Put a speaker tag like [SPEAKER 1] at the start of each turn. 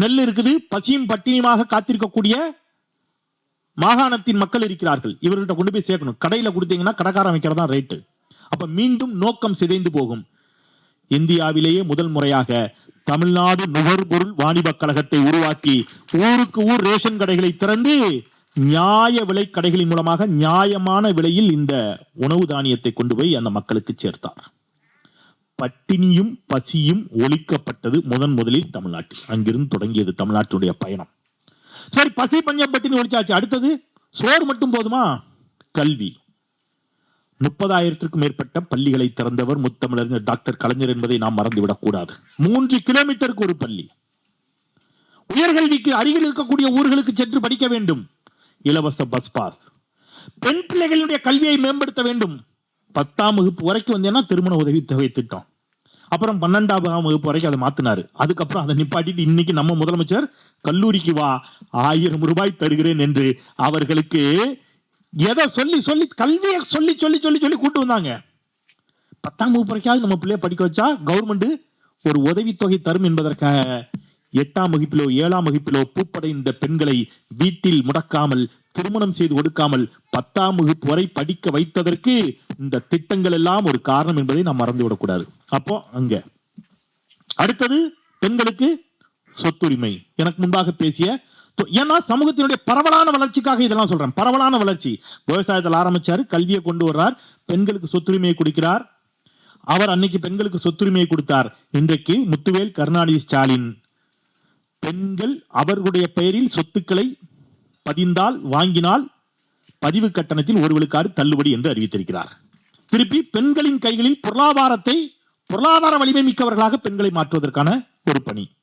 [SPEAKER 1] நெல் இருக்குது பசியும் பட்டினியுமாக காத்திருக்கக்கூடிய மாகாணத்தின் மக்கள் இருக்கிறார்கள். இவர்கிட்ட கொண்டு போய் சேர்க்கணும். கடையில கொடுத்தீங்கன்னா கடைக்காரன் வைக்கிறதா ரேட்டு அப்ப மீண்டும் நோக்கம் சிதைந்து போகும். இந்தியாவிலேயே முதல் முறையாக தமிழ்நாடு நுகர்பொருள் வாணிபக் கழகத்தை உருவாக்கி ஊருக்கு ஊர் ரேஷன் கடைகளை திறந்து நியாய விலை கடைகளின் மூலமாக நியாயமான விலையில் இந்த உணவு தானியத்தை கொண்டு போய் அந்த மக்களுக்கு சேர்த்தார். பட்டினியும் பசியும் ஒழிக்கப்பட்டது முதன் முதலில் தமிழ்நாட்டில். அங்கிருந்து தொடங்கியது தமிழ்நாட்டினுடைய பயணம். சரி பசி பஞ்சம் பட்டினி ஒழிச்சாச்சு. அடுத்தது சோறு மட்டும் போதுமா? கல்வி. முப்பதாயிரத்திற்கும் மேற்பட்ட பள்ளிகளை திறந்தவர் முத்தமிழறிஞர் டாக்டர் கலைஞர் என்பதை நாம் மறந்துவிடக்கூடாது மூன்று கிலோமீட்டருக்கு ஒரு பள்ளி. உயர்கல்விக்கு அருகில் இருக்கக்கூடிய ஊர்களுக்கு சென்று படிக்க வேண்டும். இலவச பஸ் பாஸ். பெண் பிள்ளைகளுடைய கல்வியை மேம்படுத்த வேண்டும். பத்தாம் வகுப்பு வரைக்கும் வந்தேன்னா திருமண உதவித்தொகை திட்டம். அப்புறம் பன்னெண்டாம் வகுப்பு வரைக்கும் அதை மாத்தினாரு. அதுக்கப்புறம் அதை நிப்பாட்டிட்டு இன்னைக்கு நம்ம முதலமைச்சர் கல்லூரிக்கு வா ஆயிரம் ரூபாய் தருகிறேன் என்று அவர்களுக்கு எதை சொல்லி சொல்லி கல்வியை சொல்லி சொல்லி சொல்லி சொல்லி கூட்டு வந்தாங்க. பத்தாம் வகுப்பு வரைக்காவது நம்ம பிள்ளைய படிக்க வச்சா கவர்மெண்ட் ஒரு உதவித்தொகை தரும் என்பதற்காக எட்டாம் வகுப்பிலோ ஏழாம் வகுப்பிலோ பூப்படைந்த பெண்களை வீட்டில் முடக்காமல் திருமணம் செய்து கொடுக்காமல் பத்தாம் வகுப்பு வரை படிக்க வைத்ததற்கு இந்த திட்டங்கள் எல்லாம் ஒரு காரணம் என்பதை நாம் மறந்து விடக்கூடாது அப்போ அங்க. அடுத்தது பெண்களுக்கு சொத்துரிமை. எனக்கு முன்பாக பேசிய ஏன்னா சமூகத்தினுடைய பரவலான வளர்ச்சிக்காக இதெல்லாம் சொல்றேன். பரவலான வளர்ச்சி. விவசாயத்தில் ஆரம்பிச்சாரு கல்வியை கொண்டு வர்றார் பெண்களுக்கு சொத்துரிமையை கொடுக்கிறார். அவர் அன்னைக்கு பெண்களுக்கு சொத்துரிமையை கொடுத்தார். இன்றைக்கு முத்துவேல் கருணாநிதி ஸ்டாலின். பெண்கள் அவர்களுடைய பெயரில் சொத்துக்களை பதிந்தால் வாங்கினால் பதிவு கட்டணத்தில் ஒரு விழுக்காடு தள்ளுபடி என்று அறிவித்திருக்கிறார். திருப்பி பெண்களின் கைகளில் பொருளாதாரத்தை பொருளாதார வலிமை மிக்கவர்களாக பெண்களை மாற்றுவதற்கான ஒரு பணி.